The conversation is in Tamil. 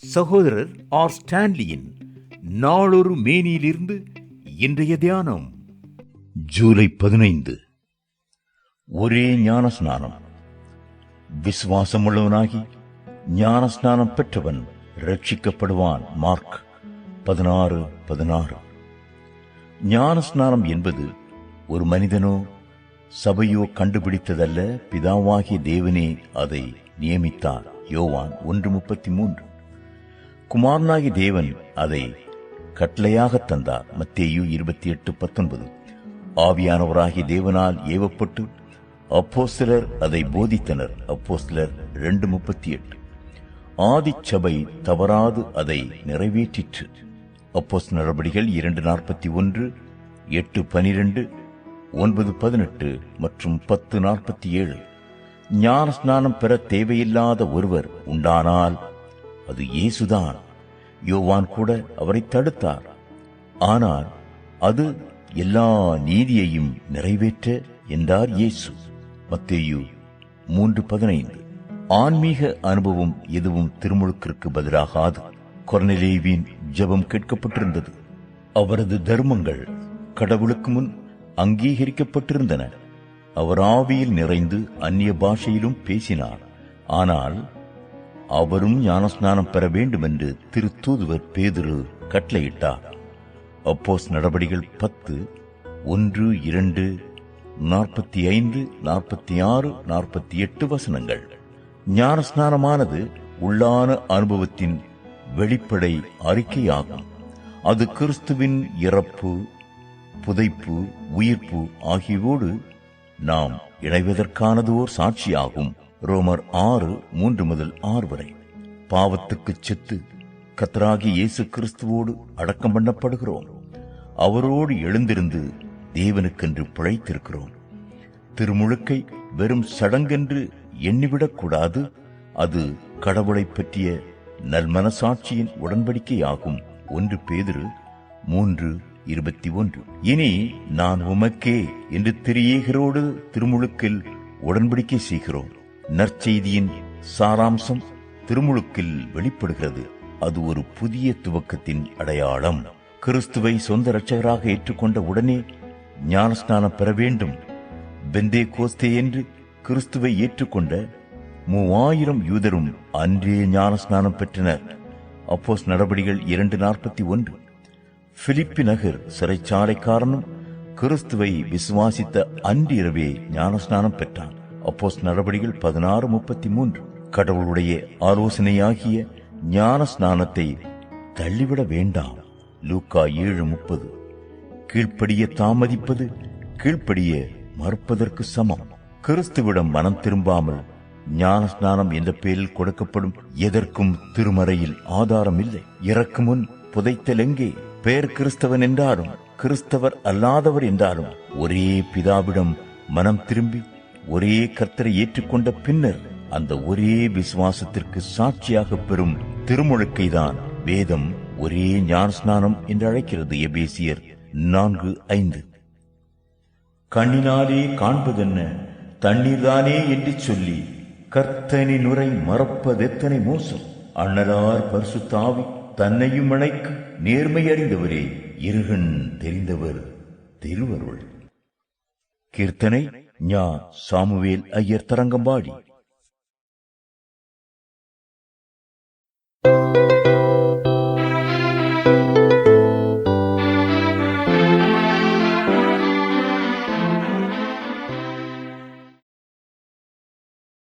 சகோதரர் ஆர். ஸ்டான்லியின் நாளொரு மேனியிலிருந்து இன்றைய தியானம். ஜூலை பதினைந்து. ஒரே ஞான ஸ்நானம் விசுவாசமுள்ளவனாகி ஞான ஸ்நானம் பெற்றவன் ரட்சிக்கப்படுவான் மார்க் பதினாறு பதினாறு. ஞான ஸ்நானம் என்பது ஒரு மனிதனோ சபையோ கண்டுபிடித்ததல்ல பிதாவாகிய தேவனே அதை நியமித்தார். யோவான் ஒன்று முப்பத்தி மூன்று. குமாரனாகி தேவன் அதை கட்டளையாக தந்தார். மத்தேயு இருபத்தி எட்டு பத்தொன்பது. ஆவியானவராகிய தேவனால் ஏவப்பட்டு அப்போஸ்தலர் அதை போதித்தனர். அப்போஸ்தலர் ரெண்டு முப்பத்தி எட்டு ஆதிச்சபை தவறாது அதை நிறைவேற்றிற்று. அப்போஸ் நடவடிகள் இரண்டு நாற்பத்தி ஒன்று எட்டு பனிரெண்டு ஒன்பது பதினெட்டு மற்றும் பத்து நாற்பத்தி ஏழு. ஞான ஸ்நானம் பெற தேவையில்லாத ஒருவர் உண்டானால் அது இயேசுதான். யோவான் கூட அவரை தடுத்தார். ஆனால் அது எல்லா நீதியையும் நிறைவேற்ற என்றார் இயேசு. மத்தேயு மூன்று பதினைந்து. ஆன்மீக அனுபவம் எதுவும் திருமுழுக்கிற்கு பதிலாகாது. கொர்னலேவின் ஜெபம் கேட்கப்பட்டிருந்தது. அவரது தர்மங்கள் கடவுளுக்கு முன் அங்கீகரிக்கப்பட்டிருந்தன. அவர் ஆவியில் நிறைந்து அந்நிய பாஷையிலும் பேசினார். ஆனால் அவரும் ஞானஸ்நானம் பெற வேண்டும் என்று திரு தூதுவர் பேதுரு கட்டளையிட்டார். அப்போஸ் நடவடிகள் பத்து ஒன்று இரண்டு நாற்பத்தி ஐந்து நாற்பத்தி ஆறு நாற்பத்தி எட்டு வசனங்கள். ஞானஸ்நானமானது உள்ளான அனுபவத்தின் வெளிப்படை அறிக்கையாகும். அது கிறிஸ்துவின் இறப்பு புதைப்பு உயிர்ப்பு ஆகியோடு நாம் இணைவதற்கானதோர் சாட்சியாகும். ரோமர் ஆறு மூன்று முதல் ஆறு வரை. பாவத்துக்கு செத்து கத்தராகி இயேசு கிறிஸ்துவோடு அடக்கம் பண்ணப்படுகிறோம். அவரோடு எழுந்திருந்து தேவனுக்கென்று பிழைத்திருக்கிறோம். திருமுழுக்கை வெறும் சடங்கென்று எண்ணிவிடக்கூடாது. அது கடவுளைப் பற்றிய நல்மனசாட்சியின் உடன்படிக்கையாகும். ஒன்று பேதிரு மூன்று இருபத்தி ஒன்று. இனி நான் உமக்கே என்று திரியேகரோடு திருமுழுக்கில் உடன்படிக்கை செய்கிறோம். நற்செய்தியின் சாராம்சம் திருமுழுக்கில் வெளிப்படுகிறது. அது ஒரு புதிய துவக்கத்தின் அடையாளம். கிறிஸ்துவை சொந்த இரட்சகராக ஏற்றுக்கொண்ட உடனே ஞானஸ்நானம் பெற வேண்டும். பெந்தே கோஸ்தே என்று கிறிஸ்துவை ஏற்றுக்கொண்ட மூவாயிரம் யூதரும் அன்றே ஞானஸ்நானம் பெற்றனர். அப்போஸ் நடபடிகள் இரண்டு நாற்பத்தி ஒன்று. பிலிப்பி நகர் சிறைச்சாலைக்காரனும் கிறிஸ்துவை விசுவாசித்த அன்றிரவே ஞானஸ்நானம் பெற்றான். அப்போஸ் நடபடிகள் பதினாறு முப்பத்தி மூன்று கடவுளுடைய ஆலோசனையாகிய ஞான ஸ்நானத்தை தள்ளிவிட வேண்டாம். லூக்கா ஏழு முப்பது. கீழ்ப்படிய தாமதிப்பது கீழ்ப்படிய மறுப்பதற்கு சமம். கிறிஸ்துவிடம் மனம் திரும்பாமல் ஞான ஸ்நானம் என்ற பெயரில் கொடுக்கப்படும் எதற்கும் திருமறையில் ஆதாரம் இல்லை இறக்கு முன் புதைத்தல் எங்கே? பெயர் கிறிஸ்தவன் என்றாலும் கிறிஸ்தவர் அல்லாதவர் என்றாலும் ஒரே பிதாவிடம் மனம் திரும்பி ஒரே கர்த்தரை ஏற்றுக்கொண்ட பின்னர் அந்த ஒரே விசுவாசத்திற்கு சாட்சியாக பெறும் திருமுழுக்கை தான் வேதம் ஒரே ஞானஸ்நானம் என்று அழைக்கிறது எபேசியர் நான்கு ஐந்து. கண்ணினாலே காண்பதென்ன? தண்ணீர்தானே என்று சொல்லி கர்த்தனி நுரை மறப்பதெத்தனை மோசம்? அண்ணலார் தாவி தன்னையும் அணைக்கு நேர்மை அறிந்தவரே இருகன் தெரிந்தவர் திருவருள். கீர்த்தனை ஞா சாமுவேல் ஐயர் தரங்கம்பாடி